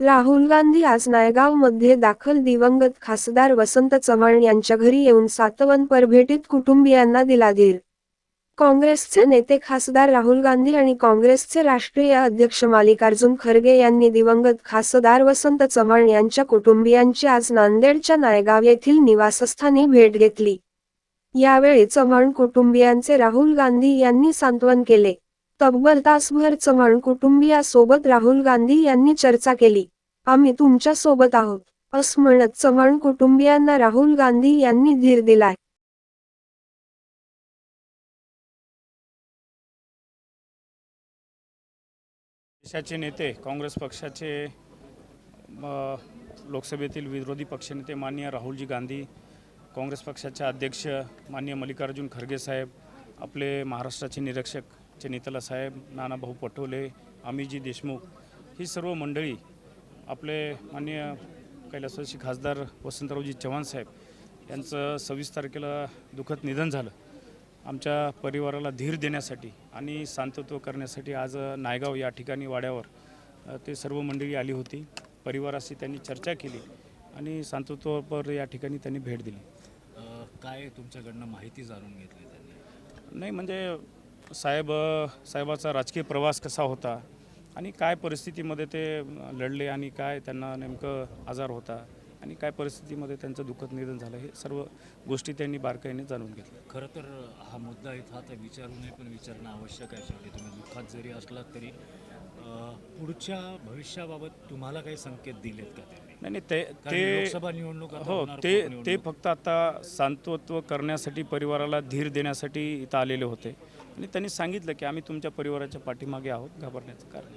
राहुल गांधी आज नायगावमध्ये दाखल दिवंगत खासदार वसंत चव्हाण यांच्या घरी येऊन सातवन परभेटीत कुटुंबियांना दिलाधीर. काँग्रेसचे नेते खासदार राहुल गांधी आणि काँग्रेसचे राष्ट्रीय अध्यक्ष मल्लिकार्जुन खरगे यांनी दिवंगत खासदार वसंत चव्हाण यांच्या कुटुंबियांची आज नांदेडच्या नायगाव येथील निवासस्थानी भेट घेतली. यावेळी चव्हाण कुटुंबियांचे राहुल गांधी यांनी सांत्वन केले. तब्बल तासभर चव्हाण कुटुंबियासोबत राहुल गांधी यांनी चर्चा केली. आम्ही तुमच्यासोबत आहोत असं म्हणत चव्हाण कुटुंबियांना राहुल गांधी यांनी धीर दिलाय. देशाचे नेते काँग्रेस पक्षाचे लोकसभेतील विरोधी पक्षनेते माननीय राहुलजी गांधी काँग्रेस पक्षाचे अध्यक्ष माननीय मल्लिकार्जुन खरगे साहेब आपले महाराष्ट्राचे निरीक्षक चनितला साहेब नानाभाऊ पटोले अमितजी देशमुख ही सर्व मंडळी आपले माननीय कैलासवासी खासदार वसंतरावजी चव्हाण साहेब यांचं सव्वीस तारखेला दुःखद निधन झालं. आमच्या परिवाराला धीर देण्यासाठी आणि शांतत्व करण्यासाठी आज नायगाव या ठिकाणी वाड्यावर ते सर्व मंडळी आली होती. परिवाराशी त्यांनी चर्चा केली आणि शांतत्वापर या ठिकाणी त्यांनी भेट दिली. काय तुमच्याकडनं माहिती जाणून घेतली त्यांनी? नाही म्हणजे साहेब साहेबाचा राजकीय प्रवास कसा होता? आणि काय परिस्थितीमध्ये ते लढले आणि काय त्यांना नेमकं आजार होता? आणि काय परिस्थितीमध्ये त्यांचं दुःखद निधन झालं? हे सर्व गोष्टी त्यांनी बारकाईने जाणून घेतल्या. खरं तर हा मुद्दा इथं आता विचारू नये पण विचारणं आवश्यक आहे शेवटी तुम्ही दुःखात जरी असलात तरी. पुढच्या भविष्याबाबत तुम्हाला काही संकेत दिलेत का नाही नाही ते ते लोकसभा निवडणूक हो ते. ते फक्त आता सांत्वत्व करण्यासाठी परिवाराला धीर देण्यासाठी इथं आलेले होते. आणि त्यांनी सांगितलं की आम्ही तुमच्या परिवाराच्या पाठीमागे आहोत घाबरण्याचं कारण.